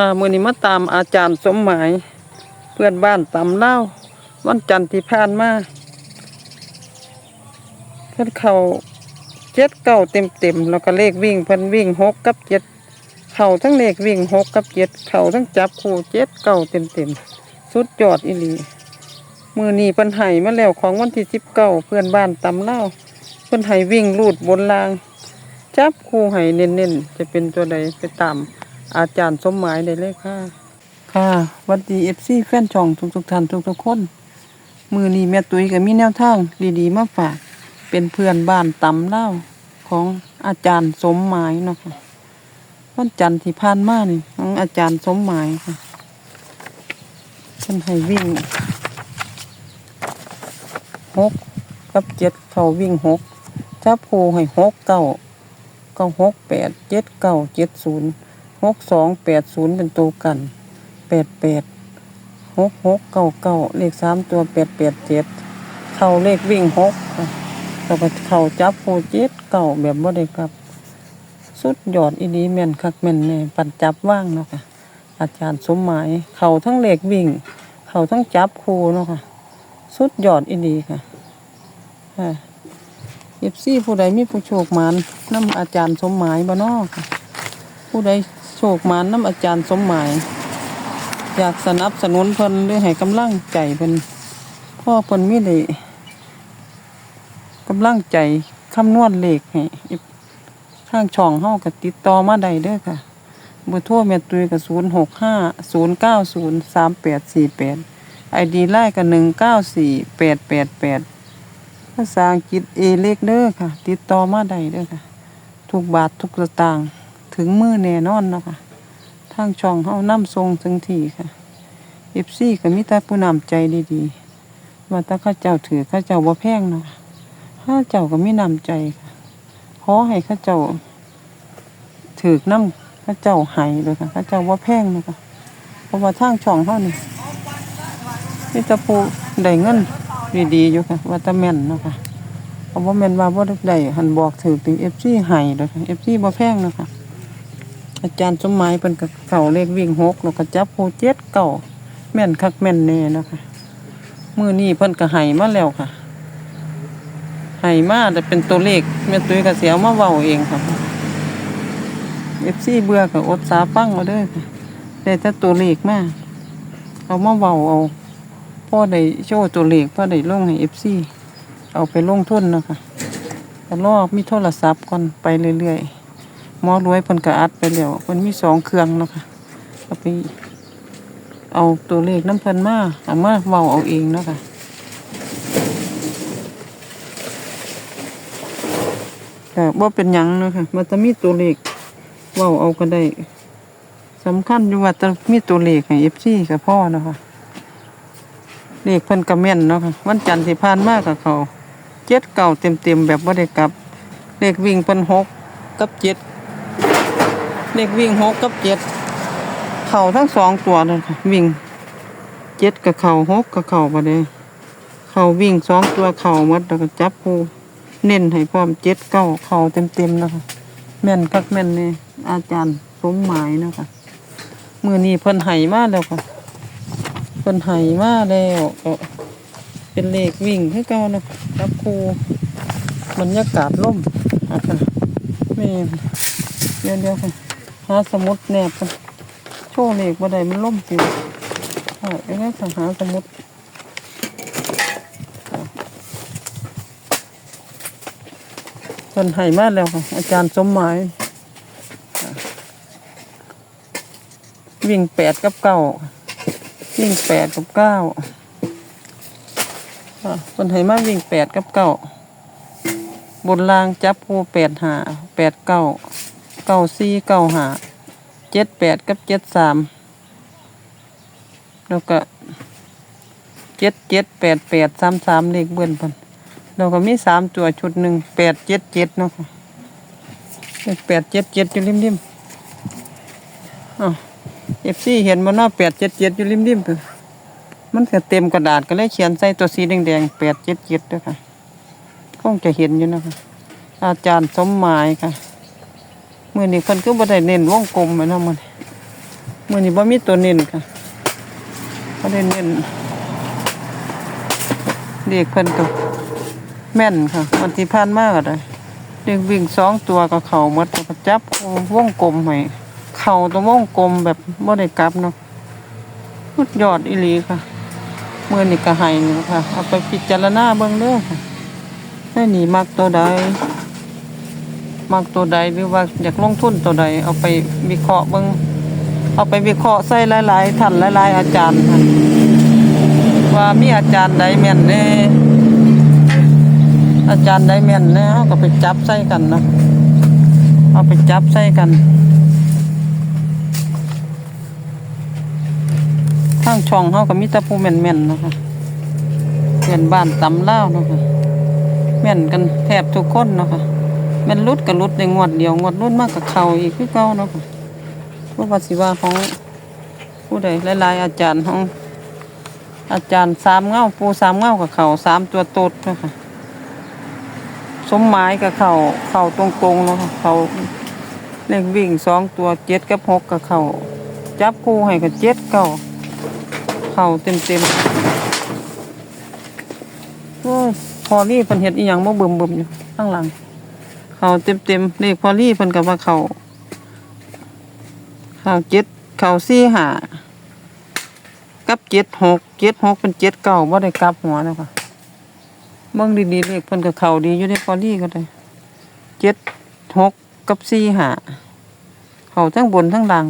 ค่ะมือนี้มาตามอาจารย์สมหมาย เพื่อนบ้านตำเล่าวันจันทร์ที่ผ่านมาเพิ่อนเขาเจ็ดเก้าเต็มเต็มๆแล้วก็เลขวิ่งเพิ่อนวิ่งหกกับเจ็ดเข้าทั้งเลขวิ่งหกกับเจ็ดเข้าทั้งจับคู่เจ็ดเก้าเต็มเต็มๆสุดยอดอีหลีมือนี้เพิ่นให้มาแล้วของวันที่สิบเก้าเพื่อนบ้านตำเล่าเพิ่อนให้วิ่งลูดบนราง จับคู่ให้เน้นๆจะเป็นตัวใดไปตาม อาจารย์สมหมายได้เลยค่ะ ค่ะวัดดีเอฟซีแฟนช่องทุกทุกท่านทุกทุกคน มือนี้แม่ตุ้ยก็มีแนวทางดีๆมาฝาก เป็นเพื่อนบ้านตำเล่าของอาจารย์สมหมายเนาะค่ะวันจันทร์ที่ผ่านมานี่ของอาจารย์สมหมายค่ะเพิ่นให้วิ่งหกกับเจ็ดเขาวิ่งหกจับผูให้หกเก้าเก้าหกแปดเจ็ดเก้าเจ็ดศูนย์ หกสองแปดศูนย์เป็นตัวกันแปดแปดหกหกเก้าเก้าเลขสามตัวแปดแปดเจ็ดเข้าเลขวิ่งหกค่ะแล้วก็เข้าจับโพเจ็ดเก้าแบบบ่าได้กลับ สุดยอดอีดีแม่นคักแม่นแน่ปันจับว่างเนาะค่ะอาจารย์สมหมาย เข้าทั้งเลขวิ่ง เข้าทั้งจับคูเนาะค่ะ สุดยอดอีดีค่ะค่ะเอฟซีผู้ใดมีผู้โชคหมานน้ำอาจารย์สมหมายบ่เนอค่ะ ผู้ใด โชคมานน้ำอาจารย์สมหมาย อยากสนับสนุนเพิ่นหรือให้กำลังใจเพิ่นพ่อเพิ่นมีได้กำลังใจคำนวณเลขให้ทางช่องเฮาก็ติดต่อมาได้เด้อค่ะเบอร์โทรแม่ตุยก็065 090 3848 ID ไอดีไล่กับหน์ก็194 888ภาษาอังกฤษเอเล็กเด้อค่ะ ติดต่อมาได้เด้อค่ะ ทุกบาททุกสตางค์ ถึงมือแน่นอนเนาะค่ะทางช่องเฮานำทรงถึงที่ค่ะ FC ก็มีแต่ผู้นำใจดีๆว่าถ้าข้าเจ้าถือข้าเจ้าบ่แพงเนาะคะข้าเจ้าก็มีนำใจค่ะขอให้ข้าเจ้าถือนำเข้าเจ้าให้เลยค่ะข้าเจ้าบ่แพงเนาะค่ะเพราะว่าทางช่องเฮานี่มีแต่ผู้ได้เงินดีๆอยู่ค่ะว่าแต่แม่นเนาะค่ะเพราะว่าแม่นว่าบ่ได้หันบอกถือถึง FC ให้เด้อค่ะ FC บ่แพงเนาะค่ะ อาจารย์สมหมายเพิ่นก็เข้าเลขวิ่งหกแล้วก็จับผู้เจ็ดเก้าแม่นคักแม่นแน่นะคะมือนี้เพิ่นก็ให้มาแล้วค่ะให้มาแต่เป็นตัวเลขแม่ตุ้ยก็สิเอามาเว้าเองค่ะ FC เบื่อก็อดสาฟังเอาเด้อค่ะได้แต่ตัวเลขมาเอามาเว้าเอาพ่อได้โชว์ตัวเลขพ่อได้ลงให้ FC เอาไปลงทุนนะคะก็รอมีโทรศัพท์ก่อนไปเรื่อยๆ หมอรวยเพิ่นก็อัดไปแล้วเพิ่นมีสองเครื่องเนาะค่ะเอาไปเอาตัวเลขน้ำเพิ่นมาเอามาเว้าเอาเองเนาะค่ะก็บ่เป็นหยังเนาะค่ะมันจะมีตัวเลขเว้าเอาก็ได้สำคัญอยู่ว่าจะมีตัวเลขให้ FC ก็พอเนาะค่ะเลขเพิ่นก็แม่นเนาะค่ะวันจันทร์ที่ผ่านมากับเขาเจ็ดเก่าเต็มๆแบบบ่ได้กลับ เลขวิ่งเพิ่นหกกับเจ็ด เลขวิ่งหกกับเจ็ดเข่าทั้งสองตัวเลยค่ะวิ่งเจ็ดกับเข่าหกกับเข่าไปเลยเข่าวิ่งสองตัวเข่าหมดแล้วก็จับผูเน้นให้พร้อมเจ็ดเก้าเข่าเต็มเต็มๆนะคะแม่นคักแม่นนี่อาจารย์สมหมายนะคะมือนี้เพิ่นไห้มากแล้วค่ะเพิ่นไห้มากแล้วก็เป็นเลขวิ่งให้เก่านะจับคูบรรยากาศล่มอะค่ะแม่นเดี๋ยวเดี๋ยวค่ะ หาสมุดแนบกันโชว์เลขบ่ได้มันล่มสิวอ่าเดี๋ยวนี้ค่ะหาสมุดเพิ่นให้มาแล้วค่ะ อาจารย์สมหมายวิ่งแปดกับเก้าวิ่งแปดกับเก้าอ่าเพิ่นให้มาวิ่งแปดกับเก้าบนรางจับผู้แปดหาแปดเก้าเก้าสี่เก้าหา เจ็ดแปดกับเจ็ดสามแล้วก็เจ็ดเจ็ดแปดแปดสามสามเลขเบิ้ลเพันแล้วก็มีสามตัวชุดหนึ่งแปดเจ็ดเจ็ดเนาะแปดเจ็ดเจ็ดอยู่ริมริมๆอ๋อเอฟซีเห็นมันว่าแปดเจ็ดเจ็ดอยู่ริมริมๆเพิ่นมันก็เต็มกระดาษก็เลยเขียนใส่ตัวสีแดงๆแปดเจ็ดเจ็ดด้วยค่ะคงจะเห็นอยู่นะคะอาจารย์สมหมายค่ะ มือนี้คนก็บ่ได้เน้นวงกลมแม่นนะมันมือนี้บ่มีตัวเน้นค่ะบ่ได้เน้นเด็กเพิ่นก็แม่นค่ะวันที่ผ่านมาก็ได้เด็กวิ่งสองตัวก็เข้ามดก็จับวงกลมให้เข้าตัววงกลมแบบบ่ได้กลับเนาะสุดยอดอีหลีค่ะเมื้อนี้ก็ให้ค่ะ เอาไปพิจารณาเบิ่งเด้อค่ะให้นี่มักตัวใด มักตัวใดหรือว่าอยากลงทุนตัวใดเอาไปวิเคราะห์เบิ่งเอาไปวิเคราะห์ใส่หลายๆท่านหลายๆอาจารย์ว่ามีอาจารย์ใดแม่นแน่อาจารย์ใดแม่นแน่เอาก็ไปจับใส่กันนะเอาไปจับใส่กันทางช่องเฮาก็มีต่ผู้แม่นๆเนาะคะเพื่อนบ้านตำเลาเนาะคะแม่นกันแทบทุกคนนะคะ มันรุดกับรุดในงวดเดียวงวดรุ่นมากกับเขาอีกคือเก่าเนาะค่ะว่าภาษีว่าของผู้ใดหลายๆอาจารย์ของอาจารย์สามเงาปูสามเงากับเขาสามตัวตดเนาะค่ะสมหมายกับเขาเขาตรงๆเนาะค่ะเขาเลขวิ่งสองตัวเจ็ดกับหกกับเขาจับคู่ให้กับเจ็ดเก้าเขาเต็มเต็มอ้ยพอรี่เพิ่นเฮ็ดอีหยังบ่เบิ่มอยู่ข้างหลัง เขาเต็มเต็มๆเลขพอลี่เพิ่นก็ว่าเขาเขาเจ็ดเขาสี่หากับเจ็ดหกเจ็ดหกเป็นเจ็ดเก้าบ่ได้กลับหัวแล้วค่ะเบิ่งดีๆเลขเพิ่นก็เขาดีอยู่ในพอลี่ก็ได้เจ็ดหกกับสี่หาเขาทั้งบนทั้งล่าง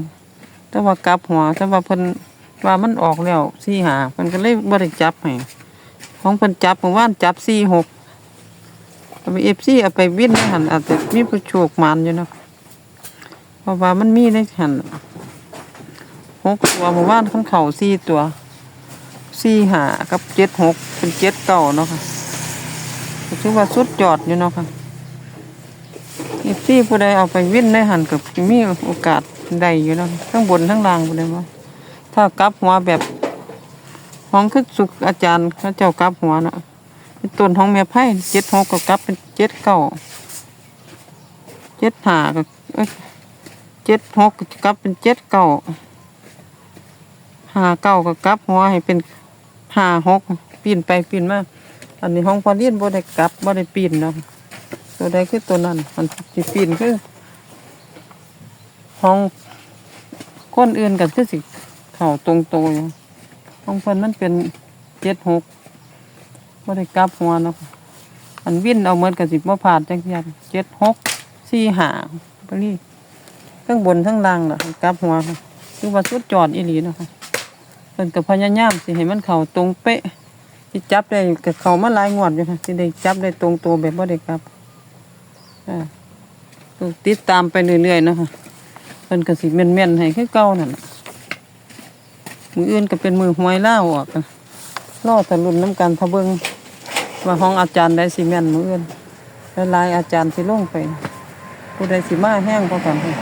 แต่ว่ากลับหัวแต่ว่าเพิ่นว่ามันออกแล้วสี่หาเพิ่นก็เลยบ่ได้จับให้ของเพิ่นจับเมื่อวานจับสี่หก เอาไปเอฟซีเอาไปวิ่นในหันอาจจะมีผู้โชคมันอยู่นะเพราะว่ามันมีในหันหกตัวหมู่บ้านข้างเขาสี่ตัวสี่หากับเจ็ดหกเป็นเจ็ดเก่าเนาะค่ะถือว่าสุดยอดอยู่เนาะค่ะเอฟซีผู้ใดเอาไปวิ่นในหันกับมีโอกาสได้อยู่เนาะทั้งบนทั้งล่างผู้ใดว่าถ้ากลับหัวแบบของขึ้นสุกอาจารย์เขาเจ้ากลับหัวเนาะ เป็นต้นของแม่ไผ่เจ็ดหกก็กลับเป็นเจ็ดเก้าเจ็ดหาก็เอ้ยเจ็ดหกก็กลับเป็นเจ็ดเก้าหาเก้าก็กลับหัวให้เป็นหาหกปีนไปปีนมาอันนี้ห้องพอเลียนบ่ได้กลับบ่ได้ปีนเนาะตัวใดคือตัวนั้นมันสิปีนคือห้องคนอื่นกันคือสิเข่าตรงโตวอยู่ห้องเพิ่นมันเป็นเจ็ดหก บ่ได้กลับหัวเนาะค่ะอันวิ่นเอาเหมือนกับสิบบ่ผ่านจังซี่เจ็ดหกสี่ห้าไปนี่ทั้งบนทั้งล่างน่ะกลับหัวค่ะคือว่าสุดจอดอีหลีเนาะคะเพิ่นก็พยายามสิให้มันเข้าตรงเป๊ะสิจับได้ก็เข้ามาหลายงวดอยู่ค่ะสิได้จับได้ตรงตัวแบบบ่ได้กลับอ่าติดตามไปเรื่อยๆเนาะค่ะเพิ่นก็สิแม่นๆให้คือเก่านั่นน่ะมืออื่นก็เป็นมือหวยเล่าออกค่ะรอทะลุนน้ำกันทะเบิง ว่าห้องอาจารย์ได้สิแม่นมืออื่นหลายอาจารย์สิลงไป ผู้ใดสิมาแห้งพอกันค่ะ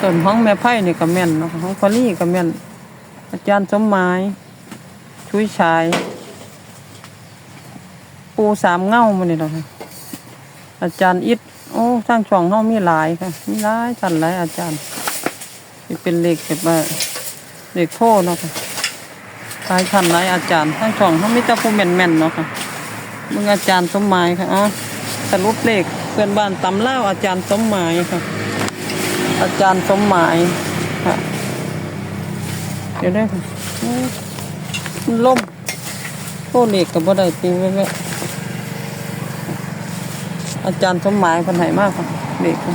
ส่วนห้องแม่ไพ่นี่ก็แม่นเนาะห้องพอลี่ก็แม่น อาจารย์สมหมายชุยชาย ปูสามเง่ามันนี่เนาค่ะอาจารย์อิดโอ้ทางช่องเฮามีหลายค่ะ มีหลายท่านหลายอาจารย์เป็นเลขแบบว่าเลขโทเนาะค่ะ หลายท่านหลายอาจารย์ทั้งช่องเขามีแต่ผู้แม่นๆเนาะค่ะมึงอาจารย์สมหมายค่ะอ๋อสรุปเลขเพื่อนบ้านตำเล่าอาจารย์สมหมายค่ะ อาจารย์สมหมายค่ะ เดี๋ยวได้ค่ะล้มันล่มโอ้เลขกับบ่ได้ตีไว้ไว้อาจารย์สมหมายคนไหนมากค่ะเลขค่ะ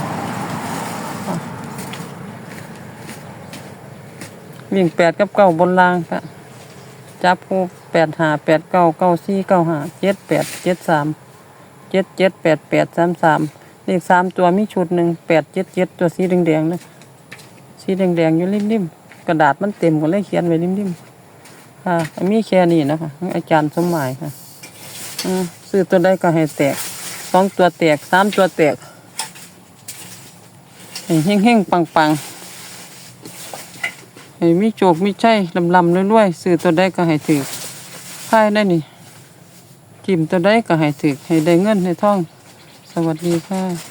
วิ่งแปดกับเก้าบนรางค่ะ จับคู่แปดหาแปดเก้าเก้าสี่เก้าหาเจ็ดแปดเจ็ดสามเจ็ดเจ็ดแปดแปดสามสามเลขสามตัวมีชุดหนึ่งแปดเจ็ดเจ็ดตัวสีแดงๆนะสีแดงๆอยู่ริมๆกระดาษมันเต็มก็เลยเขียนไว้ริมๆค่ะมีแค่นี้นะคะอาจารย์สมหมายค่ะอืมซื้อตัวได้ก็ให้แตกสองตัวแตกสามตัวแตกเฮ่งๆปังๆ ให้มีโจกมีใจลำลำๆรวยๆซื้อตัวได้ก็ให้ถือค่ายได้นี่จิ้มตัวได้ก็ให้ถือให้ได้เงินให้ท่อง สวัสดีค่ะ